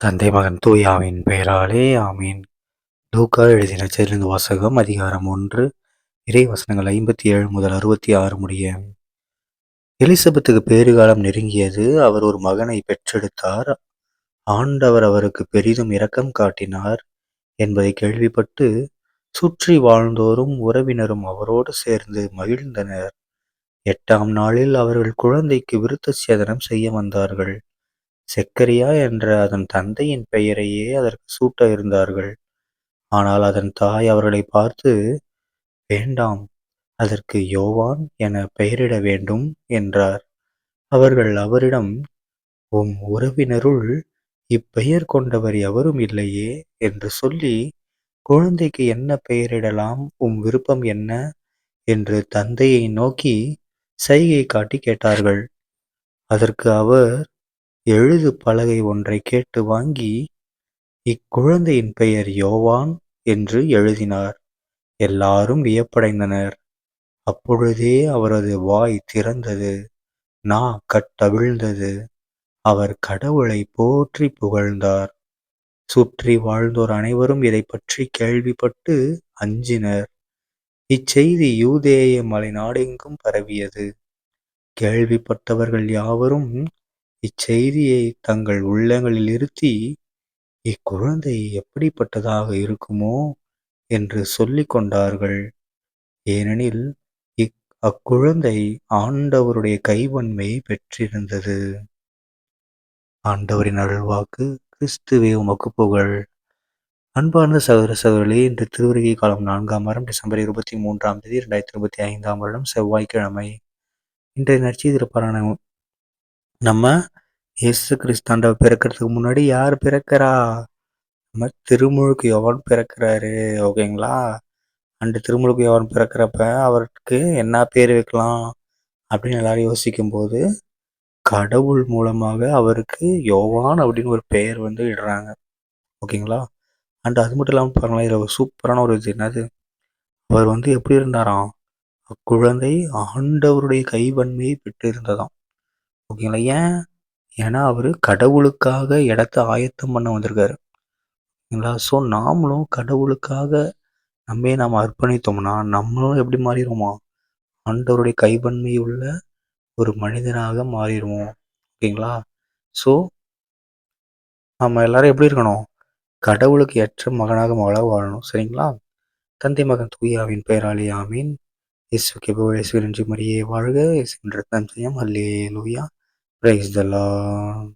தந்தை மகன் தூயாவின் பெயராலே ஆமீன். லூக்கா எழுதின சேர்ந்து வாசகம் அதிகாரம் ஒன்று இறை வசனங்கள் ஐம்பத்தி ஏழு முதல் அறுபத்தி ஆறு முடிய. எலிசபெத்துக்கு பேறுகாலம் நெருங்கியது. அவர் ஒரு மகனை பெற்றெடுத்தார். ஆண்டவர் அவருக்கு பெரிதும் இரக்கம் காட்டினார் என்பதை கேள்விப்பட்டு சுற்றி வாழ்ந்தோரும் உறவினரும் அவரோடு சேர்ந்து மகிழ்ந்தனர். எட்டாம் நாளில் அவர்கள் குழந்தைக்கு விருத்த சேதனம் செய்ய வந்தார்கள். செக்கரியா என்ற அதன் தந்தையின் பெயரையே அதற்கு சூட்ட இருந்தார்கள். ஆனால் அதன் தாய் அவர்களை பார்த்து வேண்டாம் அதற்கு யோவான் என பெயரிட வேண்டும் என்றார். அவர்கள் அவரிடம் உம் உறவினருள் இப்பெயர் கொண்டவர் எவரும் இல்லையே என்று சொல்லி குழந்தைக்கு என்ன பெயரிடலாம்? உம் விருப்பம் என்ன? என்று தந்தையை நோக்கி சைகை காட்டி கேட்டார்கள். அதற்கு அவர் எழுது பலகை ஒன்றை கேட்டு வாங்கி இக்குழந்தையின் பெயர் யோவான் என்று எழுதினார். எல்லாரும் வியப்படைந்தனர். அப்பொழுதே அவரது வாய் திறந்தது. நா கட்டவிழ்ந்தது அவர் கடவுளை போற்றி புகழ்ந்தார். சுற்றி வாழ்ந்தோர் அனைவரும் இதை பற்றி கேள்விப்பட்டு அஞ்சினர். இச்செய்தி யூதேய மலை நாடெங்கும் பரவியது. கேள்விப்பட்டவர்கள் யாவரும் இச்செய்தியை தங்கள் உள்ளங்களில் இருத்தி இக்குழந்தை எப்படிப்பட்டதாக இருக்குமோ என்று சொல்லிக் கொண்டார்கள். ஏனெனில் இக் அக்குழந்தை ஆண்டவருடைய கைவன்மையை பெற்றிருந்தது. ஆண்டவரின் அருள்வாக்கு கிறிஸ்துவே உமக்கு புகழ். அன்பார்ந்த சகோதர சகோதரி இன்று திருவருகை காலம் நான்காம் வாரம் டிசம்பர் இருபத்தி மூன்றாம் தேதி இரண்டாயிரத்தி இருபத்தி ஐந்தாம் வருடம் செவ்வாய்க்கிழமை. இன்றைய நற்செய்திருப்பாரான நம்ம இயேசு கிறிஸ்தாண்டவ பிறக்கிறதுக்கு முன்னாடி யார் பிறக்கிறா? நம்ம திருமுழுக்கு யோவான் பிறக்கிறாரு ஓகேங்களா? அண்டு திருமுழுக்கு யோவான் பிறக்கிறப்ப அவருக்கு என்ன பேர் வைக்கலாம் அப்படின்னு எல்லாரும் யோசிக்கும்போது கடவுள் மூலமாக அவருக்கு யோவான் அப்படின்னு ஒரு பெயர் வந்து இடுறாங்க ஓகேங்களா? அண்ட் அது மட்டும் இல்லாமல் பாருங்களேன் இதில் ஒரு சூப்பரான ஒரு இது என்னது? அவர் வந்து எப்படி இருந்தாராம்? அக்குழந்தை ஆண்டவருடைய கைவன்மையை பெற்று இருந்ததாம் ஓகேங்களா ஏன் ஏன்னா அவர் கடவுளுக்காக இடத்த ஆயத்தம் பண்ண வந்திருக்காரு. ஓகேங்களா? ஸோ நாமளும் கடவுளுக்காக நம்மே நாம் அர்ப்பணித்தோம்னா நம்மளும் எப்படி மாறிடுவோமா? ஆண்டவருடைய கைவன்மை உள்ள ஒரு மனிதனாக மாறிடுவோம். ஓகேங்களா? ஸோ நம்ம எல்லாரும் எப்படி இருக்கணும்? கடவுளுக்கு ஏற்ற மகனாக மகளாக வாழணும். சரிங்களா? தந்தை மகன் தூயாவின் பெயராளி ஆமீன். இயேசுக்கு புகழ் மரியே வாழ்க. இயேசுவின் ரத்னம் செய்யும் அல்லே லூயா Praise the Lord.